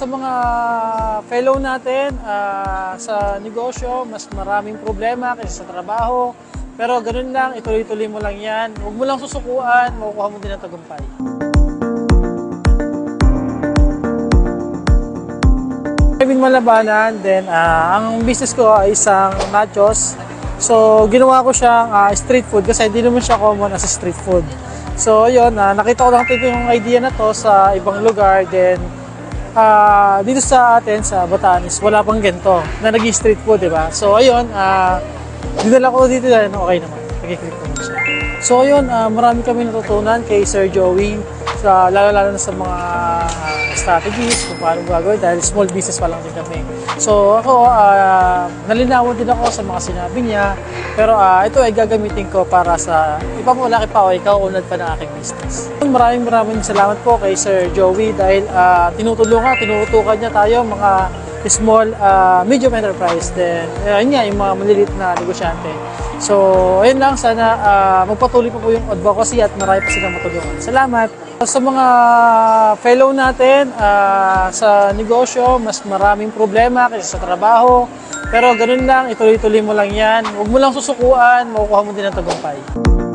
Sa mga fellow natin ah, sa negosyo, mas maraming problema kaysa sa trabaho. Pero ganun lang, ituloy-tuloy mo lang yan. Huwag mo lang susukuan, makukuha mo din ang tagumpay. Kevin Malabanan, then ah, ang business ko ay isang nachos. So, ginawa ko siyang ah, street food kasi hindi naman siya common as a street food. So, yun, ah, nakita ko lang dito yung idea na to sa ibang lugar. Then, ah, dito sa atin, sa Batanes, wala pang ganito na naging street food, di ba? So, ayun, ah, dinala ko dito dahil okay naman. Nag-click naman siya. So, ayun, ah, marami kami natutunan kay Sir Joey, sa, lalo-lalo na sa mga strategies kung paano gagawin dahil small business pa lang din kami. So ako, uh, nalinawan din ako sa mga sinabi niya pero ah, ito ay gagamitin ko para sa ipamulaki pa o ikaw unad pa ng aking business. Maraming maraming salamat po kay Sir Joey dahil ah, tinutulungan, tinutukan niya tayo mga small, ah, medium enterprise then ayun nga, yung mga maliliit na negosyante. So, ayun lang, sana ah, magpatuloy pa po yung advocacy at marami pa silang matulungan. Salamat! Sa mga fellow natin ah, sa negosyo, mas maraming problema kaysa sa trabaho. Pero ganun lang, ituloy-tuloy mo lang yan. Huwag mo lang susukuan, makukuha mo din ang tagumpay.